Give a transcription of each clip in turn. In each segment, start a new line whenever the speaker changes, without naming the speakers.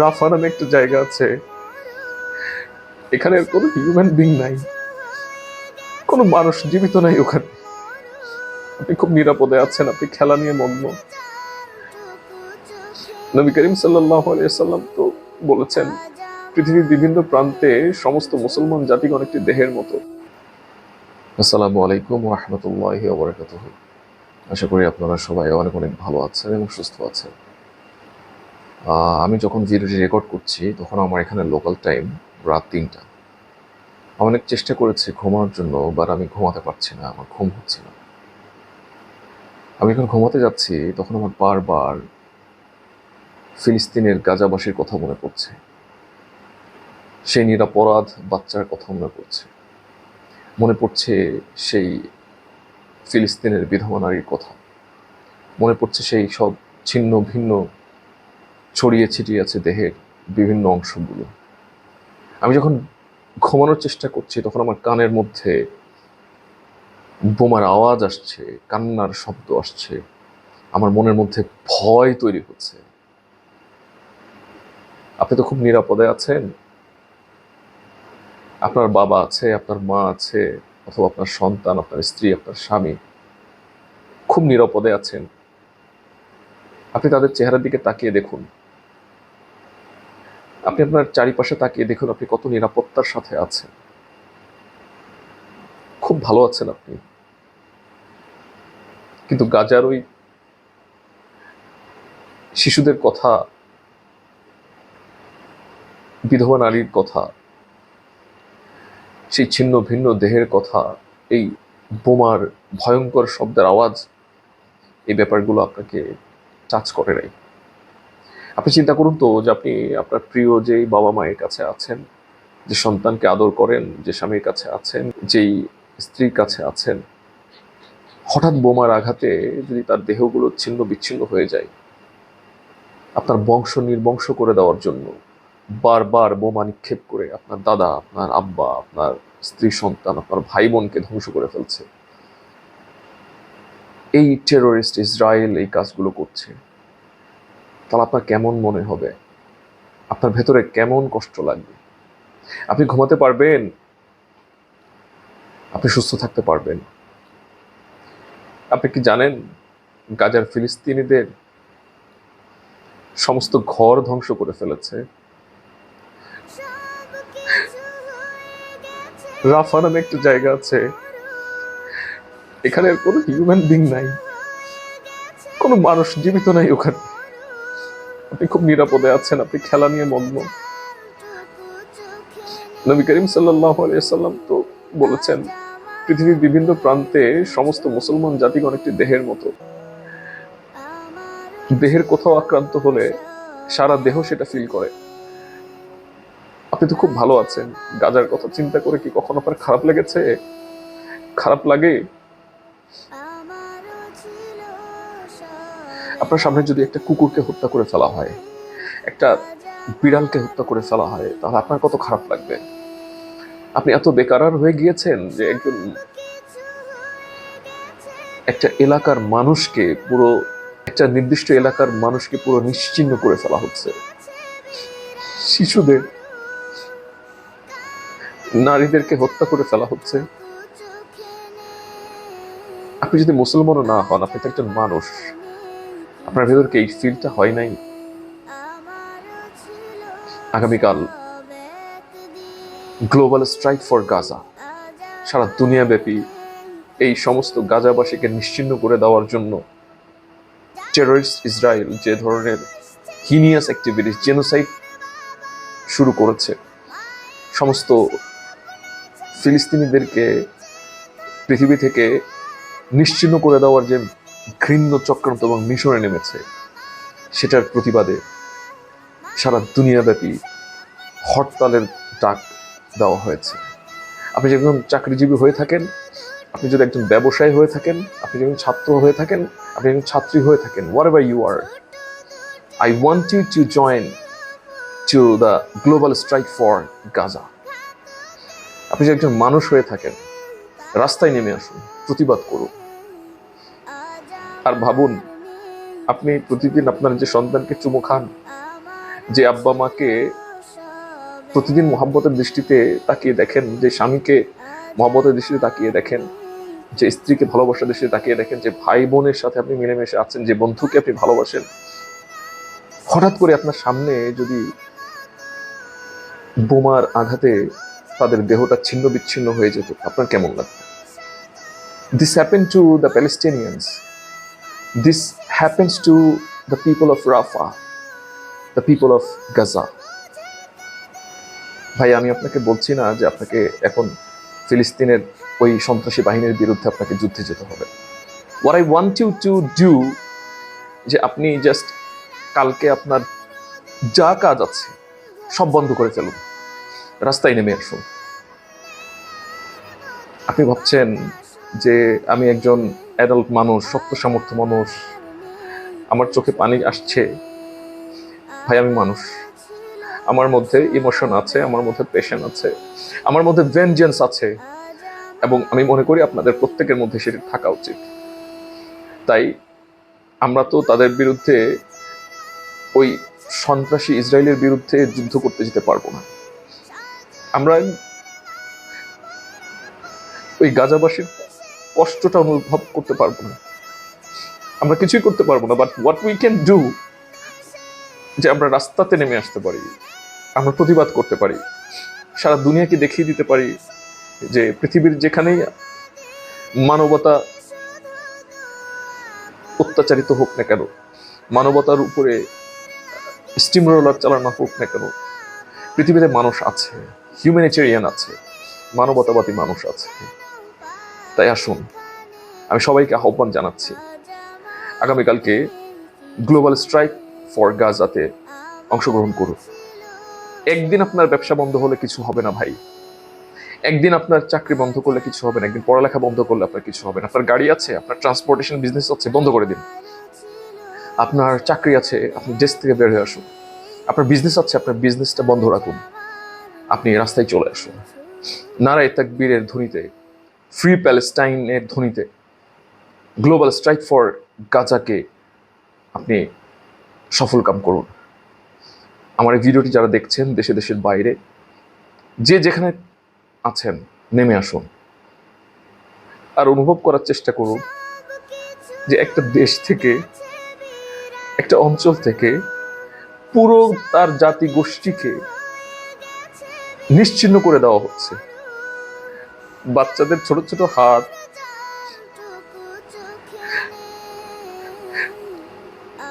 রাফা নামে একটা জায়গা আছে। এখানে কোনো হিউম্যান বিং নাই। কোনো মানুষ জীবিত নাই ওখানে। আপনি খুব নিরাপদে আছেন, আপনি খেলা নিয়ে মগ্ন। নবী করিম সাল্লাম তো বলেছেন, পৃথিবীর বিভিন্ন প্রান্তে সমস্ত মুসলমান জাতিগণ একটি দেহের মতো। আসসালামু আলাইকুম রহমতুল্লাহ আশা করি আপনারা সবাই অনেক অনেক ভালো আছেন এবং সুস্থ আছেন। আমি যখন ভিডিওটি রেকর্ড করছি, তখন আমার এখানে লোকাল টাইম রাত তিনটা। আমি অনেক চেষ্টা করেছি ঘুমানোর জন্য বাট আমি ঘুমাতে পারছি না, আমার ঘুম হচ্ছে না। আমি যখন ঘুমাতে যাচ্ছি, তখন আমার বারবার ফিলিস্তিনের গাজাবাসীর কথা মনে পড়ছে। সেই নিরাপরাধ বাচ্চার কথা মনে পড়ছে। মনে পড়ছে সেই ফিলিস্তিনের বিধবা নারীর কথা। মনে পড়ছে সেই সব ছিন্ন ভিন্ন, ছড়িয়ে ছিটিয়ে আছে দেহের বিভিন্ন অংশগুলো। আমি যখন ঘুমানোর চেষ্টা করছি, তখন আমার কানের মধ্যে বোমার আওয়াজ আসছে, কান্নার শব্দ আসছে। আমার মনের মধ্যে ভয় তৈরি হচ্ছে। আপনি তো খুব নিরাপদে আছেন। আপনার বাবা আছে, আপনার মা আছে অথবা আপনার সন্তান, আপনার স্ত্রী, আপনার স্বামী খুব নিরাপদে আছেন। আপনি তাদের চেহারার দিকে তাকিয়ে দেখুন। আপনি আপনার চারিপাশে তাকিয়ে দেখুন আপনি কত নিরাপত্তার সাথে আছেন। খুব ভালো আছেন আপনি। কিন্তু গাজার ওই শিশুদের কথা, বিধবা নারীর কথা সেই ছিন্ন ভিন্ন দেহের কথা, এই বোমার ভয়ঙ্কর শব্দের আওয়াজ, এই ব্যাপারগুলো আপনাকে টাচ করে নাই। আপনি চিন্তা করুন তো যে আপনি আপনার প্রিয় যেই বাবা মায়ের কাছে আছেন, যে সন্তানকে আদর করেন, যে স্বামীর কাছে আছেন, যেই স্ত্রীর কাছে আছেন, হঠাৎ বোমার আঘাতে যদি তার দেহগুলো ছিন্ন বিচ্ছিন্ন হয়ে যায়, আপনার বংশ নির্বংশ করে দেওয়ার জন্য বারবার বোমা নিক্ষেপ করে আপনার দাদা, আপনার আব্বা, আপনার স্ত্রী, সন্তান, আপনার ভাই বোনকে ধ্বংস করে ফেলছে। এই টেরোরিস্ট ইসরায়েল এই কাজগুলো করছে। তাহলে আপনার কেমন মনে হবে? আপনার ভেতরে কেমন কষ্ট লাগবে? আপনি ঘুমাতে পারবেন? আপনি সুস্থ থাকতে পারবেন। আপনি কি জানেন গাজার ফিলিস্তিনিদের সমস্ত ঘর ধ্বংস করে ফেলেছে? রাফা নামে একটা জায়গা আছে। এখানে কোনো হিউম্যান বিং নাই। কোনো মানুষ জীবিত নাই ওখানে। আপনি খুব নিরাপদে আছেন, আপনি খেলা নিয়ে মগ্ন। নবী করিম সাল্লাম তো বলেছেন, পৃথিবীর বিভিন্ন প্রান্তে সমস্ত মুসলমান জাতিগণ একটি দেহের মতো। দেহের কোথাও আক্রান্ত হলে সারা দেহ সেটা ফিল করে। আপনি তো খুব ভালো আছেন গাজার কথা চিন্তা করে কি কখনো আপনার খারাপ লেগেছে? খারাপ লাগে? আপনার সামনে যদি একটা কুকুরকে হত্যা করে ফেলা হয় একটা বিড়ালকে হত্যা করে ফেলা হয় তাহলে আপনার কত খারাপ লাগবে? আপনি এত বেকারার হয়ে গিয়েছেন যে একজন একটা এলাকার মানুষকে পুরো একটা নির্দিষ্ট এলাকার মানুষকে পুরো নিশ্চিহ্ন করে ফেলা হচ্ছে। শিশুদের নারীদেরকে হত্যা করে ফেলা হচ্ছে। আপনি যদি মুসলমানও না হন, আপনি তো একজন মানুষ। আপনার ভেতরকে এই ফিলটা হয় নাই? আগামীকাল গ্লোবাল স্ট্রাইক ফর গাজা। সারা দুনিয়াব্যাপী এই সমস্ত গাজাবাসীকে নিশ্চিহ্ন করে দেওয়ার জন্য টেররিস্ট ইসরায়েল যে ধরনের হিনিয়াস অ্যাক্টিভিটিস জেনোসাইড শুরু করেছে। সমস্ত ফিলিস্তিনিদেরকে পৃথিবী থেকে নিশ্চিহ্ন করে দেওয়ার যে ঘৃণ্য চক্রান্ত এবং মিশনে নেমেছে, সেটার প্রতিবাদে সারা দুনিয়াব্যাপী হরতালের ডাক দেওয়া হয়েছে। আপনি যদি একজন চাকরিজীবী হয়ে থাকেন, আপনি যদি একজন ব্যবসায়ী হয়ে থাকেন, আপনি একজন ছাত্র হয়ে থাকেন, আপনি একজন ছাত্রী হয়ে থাকেন whatever you are I want you to join to the global strike for Gaza আপনি যে একজন মানুষ হয়ে থাকেন, রাস্তায় নেমে আসুন, প্রতিবাদ করুন। আর ভাবুন, আপনি প্রতিদিন আপনার যে সন্তানকে চুমু খান, যে আব্বা মাকে প্রতিদিন মোহাম্মতের দৃষ্টিতে তাকিয়ে দেখেন, যে স্বামীকে মোহাম্মতের দৃষ্টিতে তাকিয়ে দেখেন, যে স্ত্রীকে ভালোবাসার দৃষ্টিতে তাকিয়ে দেখেন, যে ভাই বোনের সাথে আপনি মিলেমিশে আছেন, যে বন্ধুকে আপনি ভালোবাসেন। হঠাৎ করে আপনার সামনে যদি বোমার আঘাতে তাদের দেহটা ছিন্ন বিচ্ছিন্ন হয়ে যেত। আপনার কেমন লাগতো? This happen to the Palestinians this happens to the people of Rafah the people of Gaza ভাই, আমি আপনাকে বলছি না যে আপনাকে এখন ফিলিস্তিনের ওই সন্ত্রাসী বাহিনীর বিরুদ্ধে আপনাকে যুদ্ধে যেতে হবে। War I want you to do যে আপনি জাস্ট কালকে আপনার যা কাজ আছে সব বন্ধ করে ফেলুন। রাস্তায় নেমে আসুন। আপনি ভাবছেন যে আমি একজন অ্যাডাল্ট মানুষ, শক্ত সামর্থ্য মানুষ, আমার চোখে পানি আসছে। ভাই, আমি মানুষ। আমার মধ্যে ইমোশন আছে, আমার মধ্যে পেশেন্ট আছে, আমার মধ্যে ভেঞ্জেন্স আছে এবং আমি মনে করি আপনাদের প্রত্যেকের মধ্যে সেটি থাকা উচিত। তাই আমরা তো তাদের বিরুদ্ধে ওই সন্ত্রাসী ইসরায়েলের বিরুদ্ধে যুদ্ধ করতে যেতে পারব না। আমরা ওই গাজাবাসীর কষ্টটা অনুভব করতে পারব না। আমরা কিছুই করতে পারব না but what we can do যে আমরা রাস্তাতে নেমে আসতে পারি, আমরা প্রতিবাদ করতে পারি, সারা দুনিয়াকে দেখিয়ে দিতে পারি যে পৃথিবীর যেখানেই মানবতা অত্যাচারিত হোক না কেন, মানবতার উপরে স্টিম রোলার চালানো হোক না কেন, পৃথিবীতে মানুষ আছে। হিউম্যানিটেরিয়ান আছে, মানবতাবাদী মানুষ আছে। তাই আসুন, আমি সবাইকে আহ্বান জানাচ্ছি, আগামীকালকে গ্লোবাল স্ট্রাইক ফর গাজাতে অংশগ্রহণ করুন। একদিন আপনার ব্যবসা বন্ধ হলে কিছু হবে না ভাই। একদিন আপনার চাকরি বন্ধ করলে কিছু হবে না, একদিন পড়ালেখা বন্ধ করলে আপনার কিছু হবে না। আপনার গাড়ি আছে, আপনার ট্রান্সপোর্টেশন বিজনেস আছে, বন্ধ করে দিন। আপনার চাকরি আছে, আপনি দেশ থেকে বের হয়ে আসুন। আপনার বিজনেস আছে, আপনার বিজনেসটা বন্ধ রাখুন। আপনি রাস্তায় চলে আসুন। নারায় তাকবীরের ধ্বনিতে, ফ্রি প্যালেস্টাইনের ধ্বনিতে, গ্লোবাল স্ট্রাইক ফর গাজাকে আপনি সফল কাম করুন। আমার এই ভিডিওটি যারা দেখছেন দেশে দেশের বাইরে, যে যেখানে আছেন, নেমে আসুন। আর অনুভব করার চেষ্টা করুন যে একটা দেশ থেকে, একটা অঞ্চল থেকে পুরো তার জাতি গোষ্ঠীকে নিশ্চিন্ন করে দেওয়া হচ্ছে। বাচ্চাদের ছোট ছোট হাত।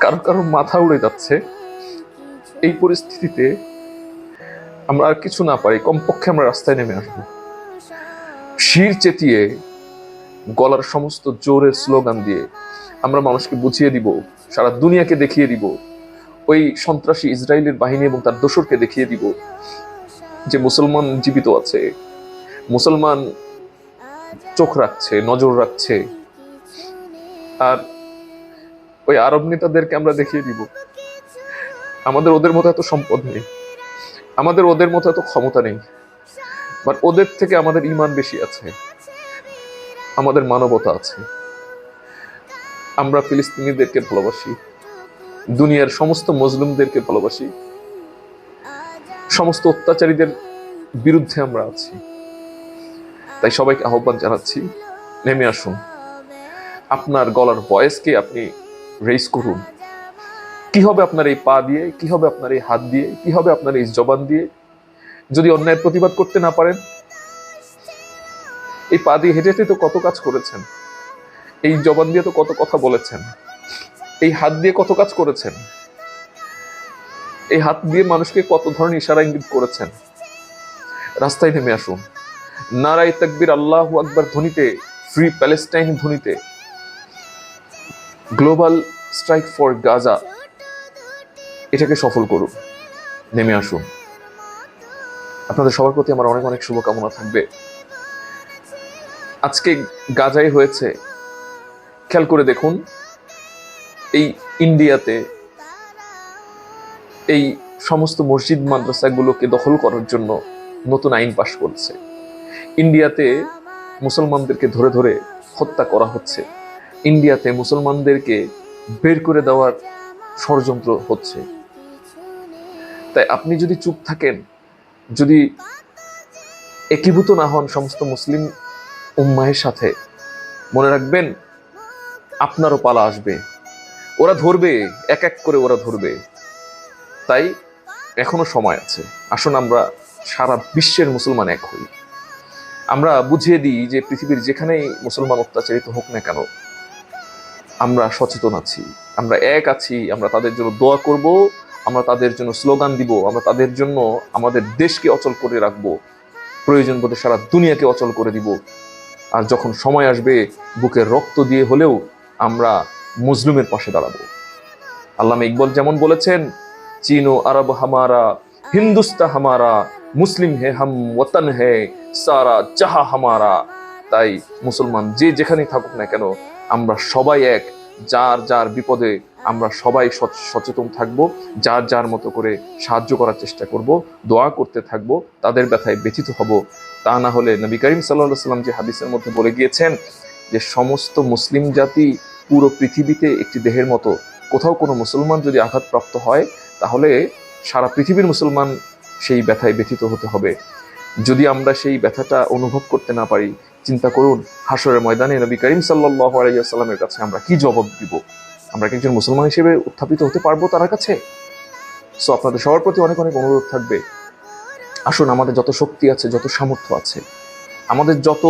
কারও কারও মাথা উড়ে যাচ্ছে। এই পরিস্থিতিতে আমরা আর কিছু না পারি, কমপক্ষে আমরা রাস্তায় নেমে আসব। শির চেতিয়ে, গলার সমস্ত জোরের স্লোগান দিয়ে আমরা মানুষকে বুঝিয়ে দিব, সারা দুনিয়াকে দেখিয়ে দিব, ওই সন্ত্রাসী ইসরায়েলের বাহিনী এবং তার দোসরকে দেখিয়ে দিব। যে মুসলমান জীবিত আছে, মুসলমান চোখ রাখছে, নজর রাখছে। আর ওই আরব নেতাদেরকে আমরা দেখিয়ে দিব। আমাদের ওদের মতো এত সম্পদ নেই। আমাদের ওদের মতো এত ক্ষমতা নেই। বাট ওদের থেকে আমাদের ইমান বেশি আছে। আমাদের মানবতা আছে। আমরা ফিলিস্তিনিদেরকে ভালোবাসি। দুনিয়ার সমস্ত মজলুমদেরকে ভালোবাসি। সমস্ত অত্যাচারীদের বিরুদ্ধে আমরা আছি। তাই সবাইকে আহ্বান জানাচ্ছি, নেমে আসুন। আপনার গলার ভয়েসকে আপনি রেস করুন। কি হবে আপনার এই পা দিয়ে? কি হবে আপনার এই হাত দিয়ে? কি হবে আপনার এই জবান দিয়ে? যদি অন্যায়ের প্রতিবাদ করতে না পারেন, এই পা দিয়ে হেঁটে হেঁটে তো কত কাজ করেছেন। এই জবান দিয়ে তো কত কথা বলেছেন। এই হাত দিয়ে কত কাজ করেছেন। এই হাত দিয়ে মানুষকে কত ধরনের ইশারা ইঙ্গিত করেছেন? রাস্তায় নেমে আসুন। নারাই তাকবির আল্লাহ আকবার ধ্বনিতে, free Palestine ধ্বনিতে। Global strike for Gaza. এটাকে সফল করুন। নেমে আসুন। আপনাদের সবার প্রতি আমার অনেক অনেক শুভকামনা থাকবে। আজকে গাজায় হয়েছে, খেয়াল করে দেখুন, এই ইন্ডিয়াতে এই সমস্ত মসজিদ মাদ্রাসাগুলোকে দখল করার জন্য নতুন আইন পাশ করছে। ইন্ডিয়াতে মুসলমানদেরকে ধরে ধরে হত্যা করা হচ্ছে। ইন্ডিয়াতে মুসলমানদেরকে বের করে দেওয়ার ষড়যন্ত্র হচ্ছে। তাই আপনি যদি চুপ থাকেন, যদি একীভূত না হন সমস্ত মুসলিম উম্মাহের সাথে, মনে রাখবেন আপনারও পালা আসবে। ওরা ধরবে, এক এক করে ওরা ধরবে। তাই এখনও সময় আছে। আসুন আমরা সারা বিশ্বের মুসলমান এক হই। আমরা বুঝিয়ে দিই যে পৃথিবীর যেখানেই মুসলমান অত্যাচারিত হোক না কেন, আমরা সচেতন আছি। আমরা এক আছি, আমরা তাদের জন্য দোয়া করব, আমরা তাদের জন্য স্লোগান দিব, আমরা তাদের জন্য আমাদের দেশকে অচল করে রাখব, প্রয়োজন বোধে সারা দুনিয়াকে অচল করে দিব। আর যখন সময় আসবে বুকের রক্ত দিয়ে হলেও আমরা মুসলিমের পাশে দাঁড়াবো। আল্লামা ইকবল যেমন বলেছেন চীন, আরব হামারা, হিন্দুস্তা হামারা, মুসলিম হে হাম ওতন হে, সারা জাহা হামারা। তাই মুসলমান যে যেখানেই থাকুক না কেন, আমরা সবাই এক। যার যার বিপদে আমরা সবাই সচ- সচেতন থাকব, যার যার মতো করে সাহায্য করার চেষ্টা করব, দোয়া করতে থাকব, তাদের ব্যথায় ব্যথিত হব। তা না হলে নবী করিম সাল্লাহ সাল্লাম যে হাদিসের মধ্যে বলে গিয়েছেন যে, সমস্ত মুসলিম জাতি পুরো পৃথিবীতে একটি দেহের মতো। কোথাও কোনো মুসলমান যদি আঘাতপ্রাপ্ত হয় তাহলে সারা পৃথিবীর মুসলমান সেই ব্যথায় ব্যথিত হতে হবে। যদি আমরা সেই ব্যথাটা অনুভব করতে না পারি, চিন্তা করুন হাসরের ময়দানে নবী করিম সাল্লাহ আলাইসাল্লামের কাছে আমরা কি জবাব দিব? আমরা কি একজন মুসলমান হিসেবে উত্থাপিত হতে পারব তার কাছে? সো আপনাদের সবার প্রতি অনেক অনেক অনুরোধ থাকবে। আসুন, আমাদের যত শক্তি আছে, যত সামর্থ্য আছে, আমাদের যত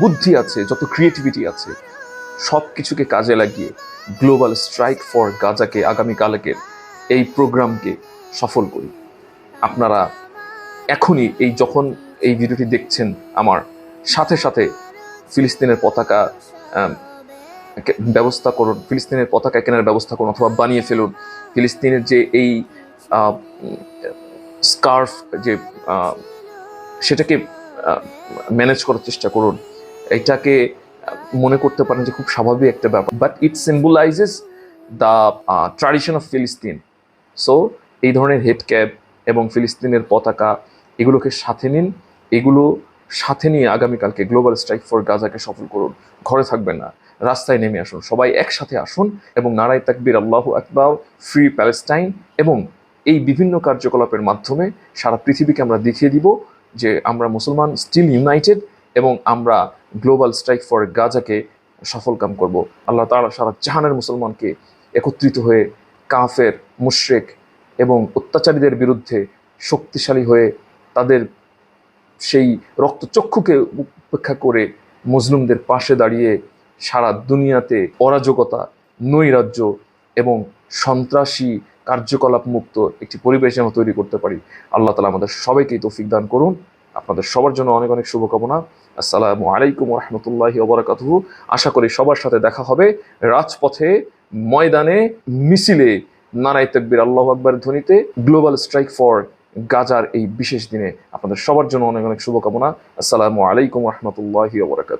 বুদ্ধি আছে, যত ক্রিয়েটিভিটি আছে সব কিছুকে কাজে লাগিয়ে গ্লোবাল স্ট্রাইক ফর গাজাকে, আগামীকালকের এই প্রোগ্রামকে সফল করি। আপনারা এখনই এই যখন এই ভিডিওটি দেখছেন আমার, সাথে সাথে ফিলিস্তিনের পতাকা ব্যবস্থা করুন, ফিলিস্তিনের পতাকা কেনার ব্যবস্থা করুন অথবা বানিয়ে ফেলুন, ফিলিস্তিনের যে এই স্কার্ফ যে সেটাকে ম্যানেজ করার চেষ্টা করুন। এটাকে, মনে করতে পারেন যে খুব স্বাভাবিক একটা ব্যাপার। But it symbolises the tradition of ফিলিস্তিন সো এই ধরনের হেড ক্যাপ এবং ফিলিস্তিনের পতাকা, এগুলোকে সাথে নিন। এগুলো সাথে নিয়ে আগামীকালকে গ্লোবাল স্ট্রাইক ফর গাজাকে সফল করুন। ঘরে থাকবেন না। রাস্তায় নেমে আসুন। সবাই একসাথে আসুন এবং নারায় তাকবির, আল্লাহ আকবার ফ্রি প্যালেস্টাইন এবং এই বিভিন্ন কার্যকলাপের মাধ্যমে সারা পৃথিবীকে আমরা দেখিয়ে দিব যে আমরা মুসলমান স্টিল ইউনাইটেড এবং আমরা গ্লোবাল স্ট্রাইক ফর গাজাকে সফল কাম করব। আল্লাহ তাআলা সারা জাহানের মুসলমানকে একত্রিত হয়ে কাফের, মুশরেক এবং অত্যাচারীদের বিরুদ্ধে শক্তিশালী হয়ে তাদের সেই রক্তচক্ষুকে উপেক্ষা করে মুসলিমদের পাশে দাঁড়িয়ে সারা দুনিয়াতে অরাজকতা, নৈরাজ্য এবং সন্ত্রাসী কার্যকলাপ মুক্ত একটি পরিবেশ যেন তৈরি করতে পারি। আল্লাহ তালা আমাদের সবাইকেই তৌফিক দান করুন। আপনাদের সবার জন্য অনেক অনেক শুভকামনা। আসসালামু আলাইকুম রহমতুল্লাহি ওবরাকাতুহু আশা করি সবার সাথে দেখা হবে। রাজপথে ময়দানে মিছিলে নারাই তকবির, আল্লাহ আকবর ধ্বনিতে গ্লোবাল স্ট্রাইক ফর গাজার এই বিশেষ দিনে আপনাদের সবার জন্য অনেক অনেক শুভকামনা। আসসালামু আলাইকুম রহমতুল্লাহি ওবরাকাত